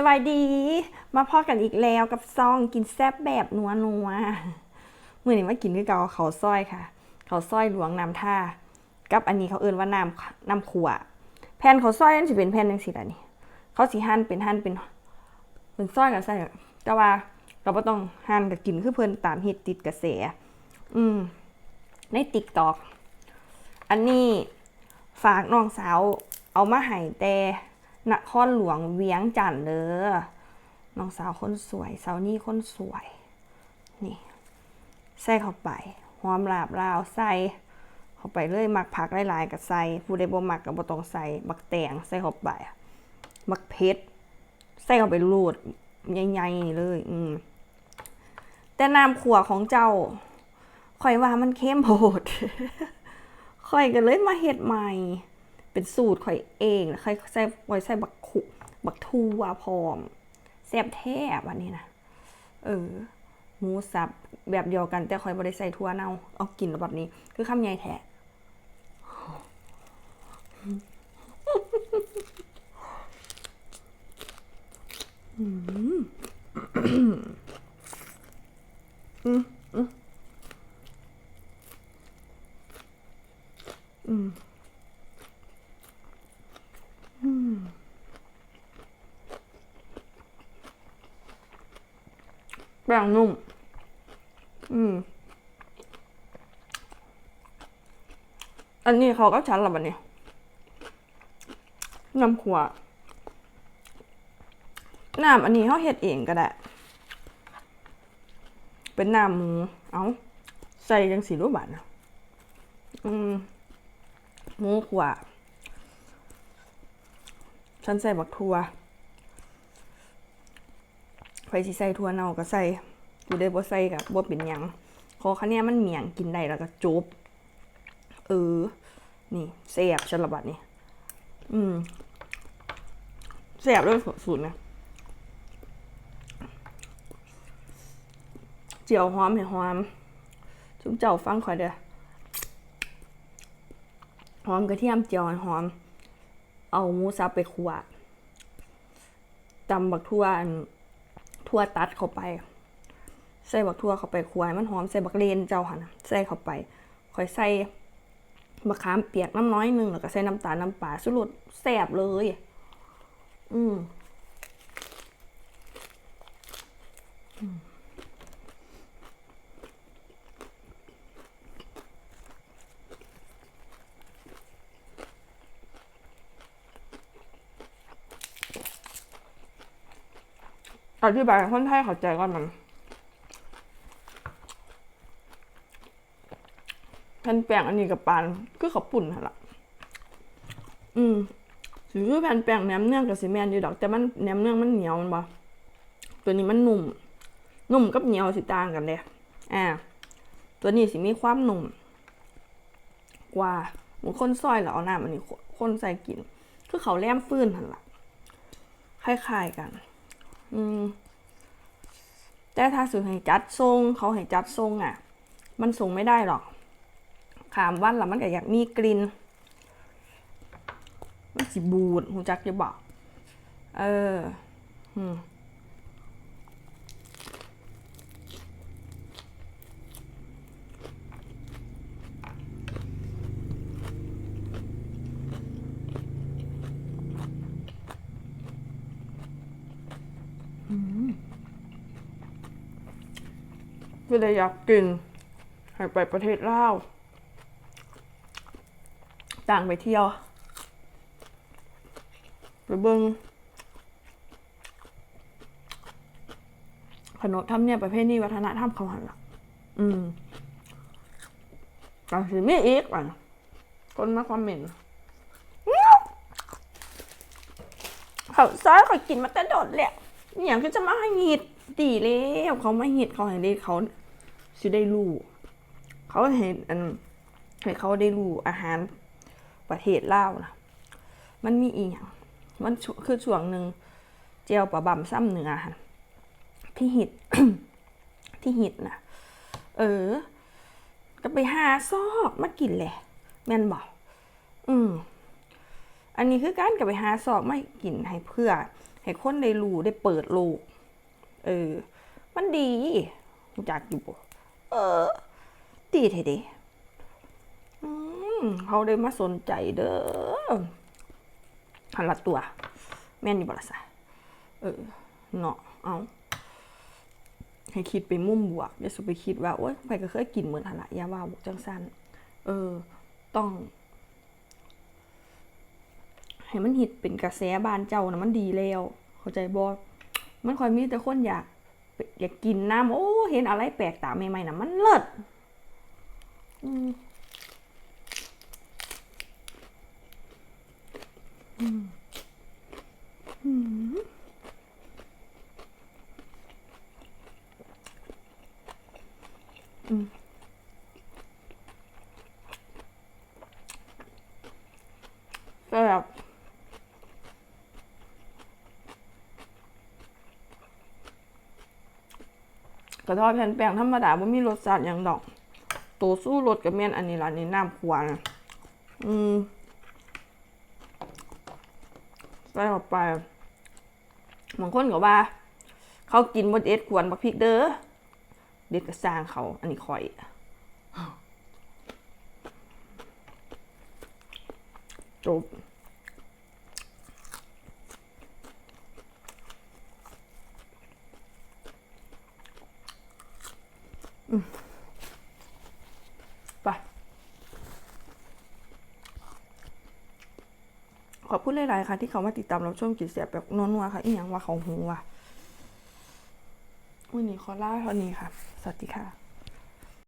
สวัสดี มาพอกันอีกแล้วกับซองกินแซ่บแบบนัวนัวๆมื่อนี้มากินคือเกาเขาวซอยค่ะ เขาวซอยหลวงน้ำท่า กับอันนี้เขาเอิ้นว่าน้ำน้ำขัวแผ่นเขาวซอยนั่นสิเป็นแผ่นจังซี่ล่ะนี่ เขาสิหั่นเป็นหั่นเป็นเป็นซอยกับใส่แต่ว่าเราบ่ต้องหั่นกับกินคือเพิ่นตามฮิตติดกระแสอืมในติ๊กตอกอันนี้ฝากน้องสาวเอามาให้แต่ นครหลวงเวียงจันทน์เด้อน้องสาวคนสวยสาวนี่คนสวย นี่ ใส่เข้าไปหอมลาบลาวใส่เข้าไปเลยมักผักหลายๆกับใส่ผู้ใดบ่มักก็บ่ต้องใส่มักแตงใส่เข้าไปมักเพชรใส่เข้าไปรูดใหญ่ๆนี่เลย อืมแต่น้ำขัวของเจ้าข่อยว่ามันเข้มโพดข่อยก็เลยมาเฮ็ดใหม่ เป็นสูตรข่อยเองแล้วข่อยใส่ข่อยใส่บักขุบักทูวพร้อมแซ่บแท้วันนี้นะเออหมูสับแบบเดียวกัน แต่ข่อยบ่ได้ใส่ทั่วเน่าเอากินแบบนี้ คือคำใหญ่แท้ แป้งนุ่ม อืม อันนี้เขาก็ชั้นละบันนี้น้ำขวน้ำอันนี้เขาเฮ็ดเองก็ได้ เป็นน้ำหมู เอาใส่ยังสีรูปบาทนะอืมหมูขวฉันใส่บักทัว ไฟสิใส่ทั่วเน่าก็ใส่อยู่ได้บ่ใส่กับบ่เป็นหยังขอคะแนนมันเหมียงกินได้แล้วก็จบเออ นี่แซ่บฉลบัดนี่อืมแซ่บด้วยสูตรนะเจียวหอมให้หอมจุ๊บเจ้าฟังข่อยเด้อหอมกระเทียมเจียวให้หอม เอาหมูสับไปคั่วตำบักทั่วอัน ทั่วตัดเข้าไป ใส่บักทั่วเข้าไปควายมันหอมใส่บักเลนเจ้าหันน่ะใส่เข้าไปค่อยใส่มะขามเปียกน้ำน้อยหนึ่งแล้วก็ใส่น้ำตาลน้ำปลาสุรสแซ่บเลย อืมอืม อธิบายคนไทยเข้าใจก่อนมันแผ่นแป้งอันนี้กับปานคือเขาวปุ่นหั่นละอืมถือแผ่นแป้งแหนมเนืองกับซีแมนอยู่ดอก แต่มันแหนมเนืองมันเหนียวมันบ่ตัวนี้มันนุ่ม นุ่มกับเหนียวสิต่างกันเด้อ่า ตัวนี้สิมีความนุ่ม กว่าบางคนซอยแล้วเอาน้ำอันนี้คนใส่กิน คือเขาแล่มฟื้นหั่นละคล้ายๆกัน อืม แต่ถ้าสื่อให้จัดทรง เขาให้จัดทรงอะ มันสูงไม่ได้หรอกขามวันละมันก็อยากมีกลิ่นมันสิบูดหูจักจะบอก เออ อืม ก็เลยอยากกินให้ไปประเทศลาวต่างไปเที่ยวไปเบิ้งขนบธรรมเนี่ยประเพณีวัฒนธรรมเขาหันละอืมต่สิมีอีกอะคนมาความเหม็นเขาซ้ายเขากินมาแต่โดดแหละอหย่างก็จะมาให้หงิด ดีแล้วเขาไมาหิดเขาให้ได้เขาสิได้รู้เขาเห็นอันให้เขาได้รู้อาหารประเทศลาวนะมันมีอีกอย่างมันคือช่วงหนึ่งเจียวปลาบำซ้ำเนื้อที่หิดที่หิดนะเออ ก็ไปหาซอกมากินแหละแม่นบอกอืมอันนี้คือการกับไปหาซอกมากินให้เพื่อ ให้ให้คนได้รู้ได้เปิดโลก เออ มันดีรู้จักอยู่ เออ ดีเท่ด้อืมเขาได้มาสนใจเด้อหันละตัว แม่นอยู่บ่ละสะเออเนาะเอาให้คิดไปมุ่มบวกอย่าสุไปคิดว่าโอ๊ยไปก็เคยกินเหมือนหันละยาว่าบวกจังสั้นเออ ต้อง ให้มันฮิตเป็นกระแสบานเจ้านะมันดีแล้ว เข้าใจบ่ มันคอยมีแต่คนอยาก อยากกินน้ำโอ้ เห็นอะไรแปลกตาใหม่ๆนะมันเลิศอืมอืมอืมอืมแซ่บ กระทอดแผ่นแป้งธรรมดาบ่มีรสชาติหยังดอกตัวสู้รสกับเมียนอันนี้ละนี่น้ำขวานอืมใส่เข้าไปบางคนก็ว่า เขากินบดเอ็ดขวนบักพริกเด้อเด็ดกระสร้างเขา อันนี้ข่อยจบ ไป ขอบคุณหลาย ๆ ค่ะ ที่เขามาติดตามรับชมกิจเสียแบบนัวๆค่ะ อีกอย่างว่าเขาหูว่ะวันนี้ขอลาเท่านี้ค่ะ สวัสดีค่ะ